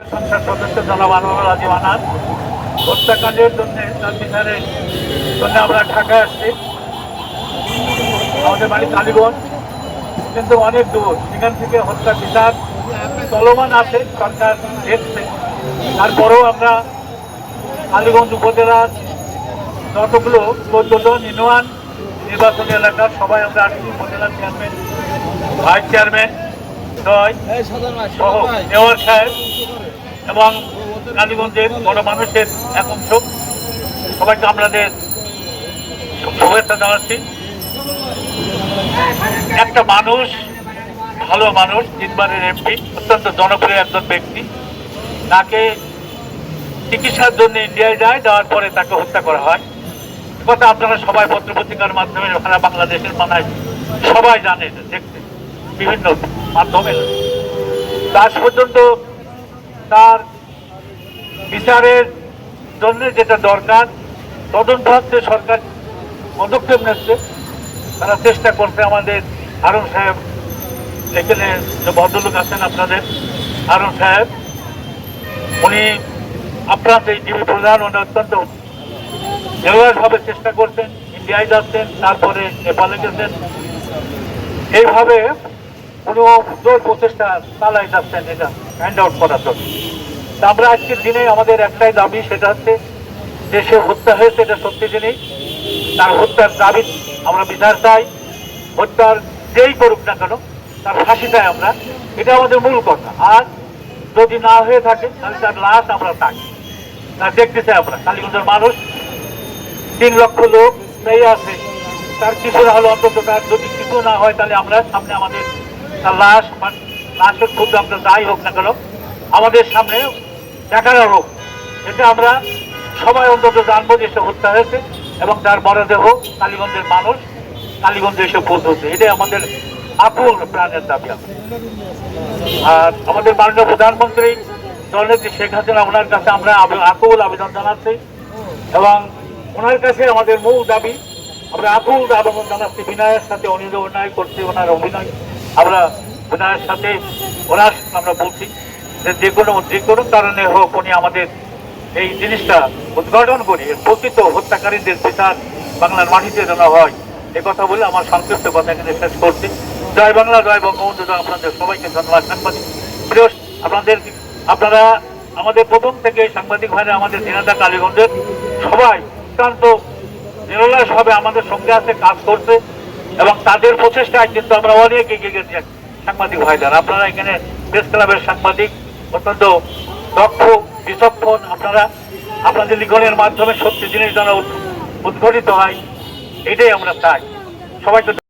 সংসদ সদস্য জনাব আনোয়ার রাজীব আনার হত্যাকাণ্ডের জন্য তার বিচারের জন্য আমরা ঢাকায় আসছি। আমাদের বাড়ি কালীগঞ্জ। কিন্তু অনেক দূর। সেখান থেকে হত্যা বিচার চলমান আছে সরকার দেখছে। তারপরেও আমরা কালীগঞ্জ উপজেলার যতগুলো চোদ্দ জন ইউনিয়ন নির্বাচনী এলাকার সবাই আমরা আসছি। উপজেলার চেয়ারম্যান ভাইস চেয়ারম্যান নয় সহ মেয়র সাহেব। এবং কালীগঞ্জের বড় মানুষের এক অংশ। সবাইকে আমাদের শুভেচ্ছা জানাচ্ছি। একটা মানুষ, ভালো মানুষ, তিনবারের এমপি অত্যন্ত জনপ্রিয় একজন ব্যক্তি। তাকে চিকিৎসার জন্য ইন্ডিয়ায় যায়, যাওয়ার পরে তাকে হত্যা করা হয়। কথা আপনারা সবাই পত্রপত্রিকার মাধ্যমে, সারা বাংলাদেশের মানায় সবাই জানে, দেখতে। বিভিন্ন মাধ্যমে। আজ পর্যন্ত তার বিচারের জন্য যেটা দরকার, তদন্ত হচ্ছে সরকার পদক্ষেপ নিচ্ছে। তারা চেষ্টা করছে আমাদের হারুন সাহেব, এখানে যে ভদ্রলোক আছেন আপনাদের, হারুন সাহেব। উনি আপনার এই টিভি প্রধান, উনি অত্যন্ত নির্ভরভাবে চেষ্টা করছেন ইন্ডিয়ায় যাচ্ছেন, তারপরে নেপালে গেছেন। এইভাবে কোনো জোর প্রচেষ্টা চালাই যাচ্ছেন এটা হ্যান্ড আউট করার জন্য আমরা আজকের দিনে আমাদের একটাই দাবি, সেটা হচ্ছে যে সে হত্যা হয়েছে, এটা সত্যি জিনিস তার হত্যার দাবি আমরা বিচার চাই, হত্যার যেই করুক না কেন, তার ফাঁসি চাই আমরা, এটা আমাদের মূল কথা। আর যদি না হয়ে থাকে, তাহলে তার লাশ আমরা থাকি তা দেখতে চাই আমরা, কালীগঞ্জের মানুষ, তিন লক্ষ লোক সেই আছে, তার কিছু না হলে অন্তত তার যদি কিছু না হয়, তাহলে আমরা সামনে আমাদের তার লাশ লাশের খুব আমরা যাই হোক না কেন, আমাদের সামনে দেখানো হোক এটা আমরা সবাই অন্তত জানব যে সে হত্যা হয়েছে এবং তার মরদেহ কালীগঞ্জের মানুষ কালীগঞ্জে এসে পৌঁছচ্ছে এটাই আমাদের আকুল প্রাণের দাবি আর আমাদের মাননীয় প্রধানমন্ত্রী দলনেত্রী শেখ হাসিনা, ওনার কাছে আমরা আকুল আবেদন জানাচ্ছি এবং ওনার কাছে আমাদের মূল দাবি, আমরা আকুল আবেদন জানাচ্ছি, বিনয়ের সাথে যে অন্যায় করছে, ওনার অভিনয়। আমরা বিনয়ের সাথে ওনার আমরা বলছি যে যে কোনো যে কোনো কারণে হোক উনি আমাদের এই জিনিসটা উদ্ঘাটন করি প্রকৃত হত্যাকারীদের বিচার বাংলার মাটিতে যেন হয়, এ কথা বলে আমার সংক্ষিপ্ত কথা এখানে শেষ করছি। জয় বাংলা, জয় বঙ্গবন্ধু, জয় আপনাদের সবাইকে ধন্যবাদ সাংবাদিক প্রিয়, আপনাদের, আপনারা আমাদের প্রথম থেকে সাংবাদিক ভাইরা আমাদের দিনাদা কালীগঞ্জের, সবাই অত্যন্ত নিরলসভাবে আমাদের সঙ্গে আছে, কাজ করছে এবং তাদের প্রচেষ্টায় কিন্তু আমরা অনেক এগিয়ে গেছি। সাংবাদিক ভাইদের আপনারা এখানে প্রেস ক্লাবের সাংবাদিক, অত্যন্ত দক্ষ, বিচক্ষণ আপনারা। আপনাদের লিখনের মাধ্যমে সত্যি জিনিস যেন উদ্ঘটিত হয়, এটাই আমরা চাই। সবাইকে